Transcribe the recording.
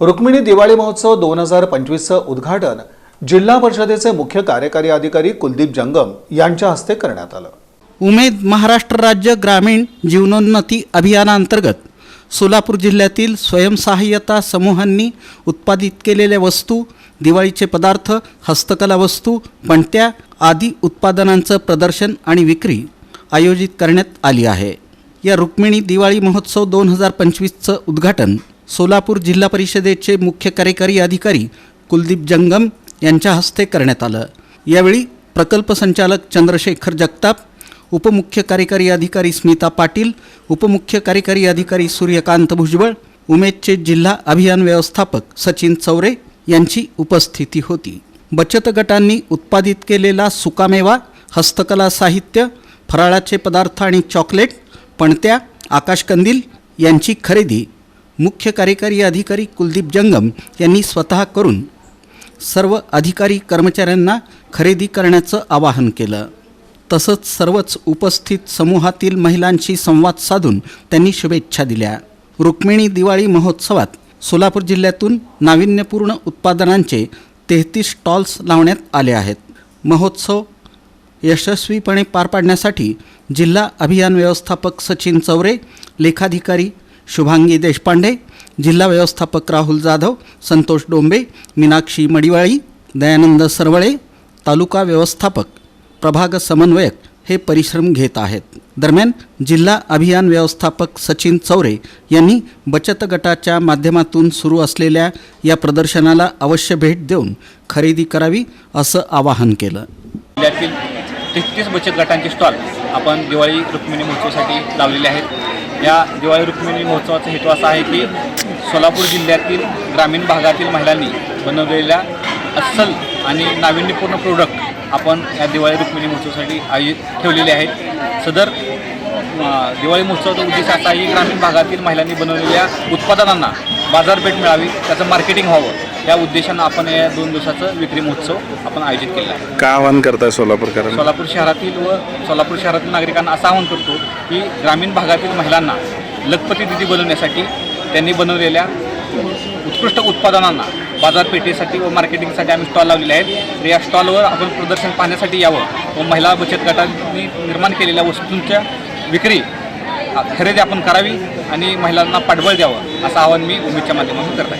रुक्मिणी दिवाळी महोत्सव दोन हजार पंचवीसचं उद्घाटन जिल्हा परिषदेचे मुख्य कार्यकारी अधिकारी कुलदीप जंगम यांच्या हस्ते करण्यात आलं. उमेद महाराष्ट्र राज्य ग्रामीण जीवनोन्नती अभियानांतर्गत सोलापूर जिल्ह्यातील स्वयंसहाय्यता समूहांनी उत्पादित केलेल्या वस्तू दिवाळीचे पदार्थ हस्तकला वस्तू पणत्या आदी उत्पादनांचं प्रदर्शन आणि विक्री आयोजित करण्यात आली आहे. या रुक्मिणी दिवाळी महोत्सव दोन हजार पंचवीसचं उद्घाटन सोलापूर जिल्हा परिषदेचे मुख्य कार्यकारी अधिकारी कुलदीप जंगम यांच्या हस्ते करण्यात आलं. यावेळी प्रकल्प संचालक चंद्रशेखर जगताप उपमुख्य कार्यकारी अधिकारी स्मिता पाटील उपमुख्य कार्यकारी अधिकारी सूर्यकांत भुजबळ उमेदचे जिल्हा अभियान व्यवस्थापक सचिन चौरे यांची उपस्थिती होती. बचत गटांनी उत्पादित केलेला सुकामेवा हस्तकला साहित्य फराळाचे पदार्थ आणि चॉकलेट पणत्या आकाशकंदील यांची खरेदी मुख्य कार्यकारी अधिकारी कुलदीप जंगम यांनी स्वतः करून सर्व अधिकारी कर्मचाऱ्यांना खरेदी करण्याचं आवाहन केलं. तसंच सर्वच उपस्थित समूहातील महिलांशी संवाद साधून त्यांनी शुभेच्छा दिल्या. रुक्मिणी दिवाळी महोत्सवात सोलापूर जिल्ह्यातून नाविन्यपूर्ण उत्पादनांचे तेहतीस स्टॉल्स लावण्यात आले आहेत. महोत्सव यशस्वीपणे पार पाडण्यासाठी जिल्हा अभियान व्यवस्थापक सचिन चौरे लेखाधिकारी शुभांगी देशपांडे जिल्हा व्यवस्थापक राहुल जाधव संतोष डोंबे मीनाक्षी मडिवाळी दयानंद सरवळे तालुका व्यवस्थापक प्रभाग समन्वयक हे परिश्रम घेत आहेत. दरम्यान जिल्हा अभियान व्यवस्थापक सचिन चौरे यांनी बचत गटाच्या माध्यमातून सुरू असलेल्या या प्रदर्शनाला अवश्य भेट देऊन खरेदी करावी असं आवाहन केलं. जिल्ह्यातील तेहतीस बचत गटांचे स्टॉल आपण दिवाळी रुक्मिणी महोत्सवासाठी लावलेले आहेत. या दिवाळी रुक्मिणी महोत्सवाचा हेतू असा आहे की सोलापूर जिल्ह्यातील ग्रामीण भागातील महिलांनी बनवलेल्या अस्सल आणि नाविन्यपूर्ण प्रोडक्ट आपण या दिवाळी रुक्मिणी महोत्सवासाठी आयोजित ठेवलेले आहेत. सदर दिवाळी महोत्सवाचा उद्देश असा आहे की ग्रामीण भागातील महिलांनी बनवलेल्या उत्पादनांना बाजारपेठ मिळावी त्याचं मार्केटिंग व्हावं. या उद्देशानं आपण या दोन दिवसाचं विक्री महोत्सव आपण आयोजित केलेला आहे. काय आवाहन करताय सोलापूरकरांना? सोलापूर शहरातील व सोलापूर शहरातील नागरिकांना असं आवाहन करतो की ग्रामीण भागातील महिलांना लखपती दिदी बनवण्यासाठी त्यांनी बनवलेल्या उत्कृष्ट उत्पादनांना बाजारपेठेसाठी व मार्केटिंगसाठी आम्ही स्टॉल लावलेले आहेत. तर या स्टॉलवर आपण प्रदर्शन पाहण्यासाठी यावं व महिला बचत गटांनी निर्माण केलेल्या वस्तूंच्या विक्री खरेदी आपण करावी आणि महिलांना पाठबळ द्यावं असं आवाहन मी उमेदच्या माध्यमातून करत आहे.